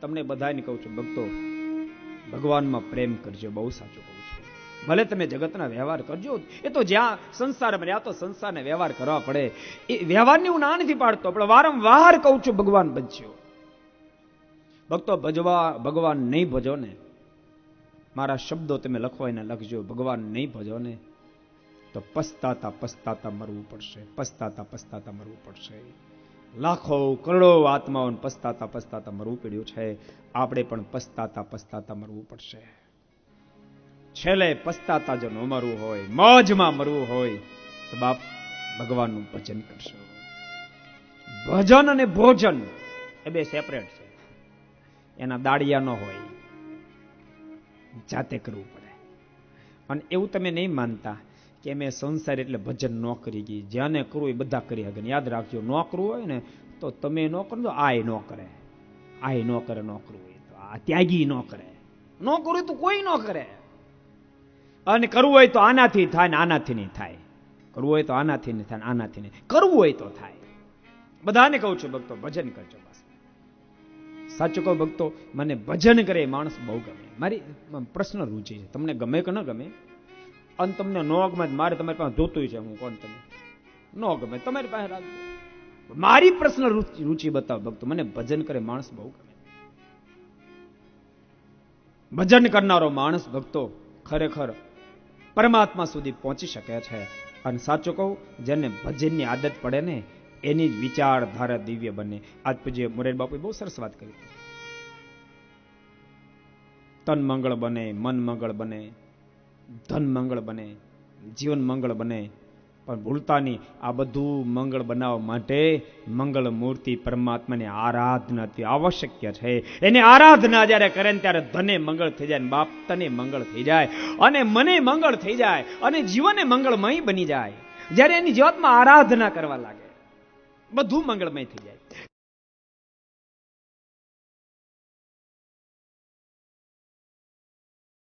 તમને બધાને કહું છું, ભક્તો, ભગવાનમાં પ્રેમ કરજો, બહુ સાચું કહું છું. ભલે તમે જગતના વ્યવહાર કરજો, એ તો જ્યાં સંસારમાં રહ્યા તો સંસારને વ્યવહાર કરવા પડે. એ વ્યવહારની હું ના નથી પાડતો, પણ વારંવાર કહું છું, ભગવાન બનજો. ભક્તો, ભજવા, ભગવાન નહીં ભજો ને. મારા શબ્દો તમે લખવાને લખજો, ભગવાન નહીં ભજો ને. તો પસ્તાતા પસ્તાતા મરવું પડશે, પસ્તાતા પસ્તાતા મરવું પડશે. લાખો કરોડો આત્માઓને પસ્તાતા પસ્તાતા મરવું પડ્યું છે. આપણે પણ પસ્તાતા પસ્તાતા મરવું પડશે. છેલ્લે પસ્તાતા જો ન મરવું હોય, મોજમાં મરવું હોય, તો બાપ ભગવાનનું ભજન કરશો. ભજન અને ભોજન એ બે સેપરેટ છે. એના દાડિયા ન હોય, જાતે કરવું પડે. અને એવું તમે નહીં માનતા. કે મેં સંસાર એટલે ભજન ન કરી ગઈ. જ્યાંને કરવું એ બધા કરી. શકે યાદ રાખજો ન કરવું હોય ને, તો તમે ન કરો તો આય ન કરે. આય ન કરે ન કરવું હોય તો. આ ત્યાગી ન કરે. ન કરવું તો કોઈ ન કરે. અને કરવું હોય તો આનાથી થાય ને આનાથી નહીં થાય. કરવું હોય તો આનાથી નહીં થાય આનાથી નહીં. કરવું હોય તો થાય. બધાને કહું છું ભક્તો, ભજન કરજો બસ. સાચું કહું ભક્તો, મને ભજન કરે માણસ બહુ ગમે. મારી, પ્રશ્ન રુચિ છે. તમને ગમે કે ન ગમે? અને તમને ન ગમે મારે તમારી પાસે જોતું છે. હું કોણ તમે? ન ગમે. તમારી પાસે રાખજો મારી પ્રશ્ન રુચિ બતાવો ભક્તો. મને ભજન કરે માણસ બહુ ગમે. ભજન કરનારો માણસ ભક્તો ખરેખર પરમાત્મા સુધી પહોંચી શકે છે. અને સાચું કહું, જેને ભજનની આદત પડે ને, એની જ વિચારધારા દિવ્ય બને. આજ પૂજ્ય મોરેન બાપુએ બહુ સરસ વાત કરી. તન મંગળ બને, મન મંગળ બને. ધન મંગળ બને, જીવન મંગળ બને. પણ ભૂલતાની આ બધું મંગળ બનાવવા માટે મંગળ મૂર્તિ પરમાત્માની આરાધના અતિ આવશ્યક છે. એની આરાધના જ્યારે કરે ને ત્યારે ધને મંગળ થઈ જાય બાપ તને મંગળ થઈ જાય. અને મને મંગળ થઈ જાય અને જીવને મંગળમય બની જાય. જ્યારે એની જીવાતમાં આરાધના કરવા લાગે, બધું મંગળમય થઈ જાય.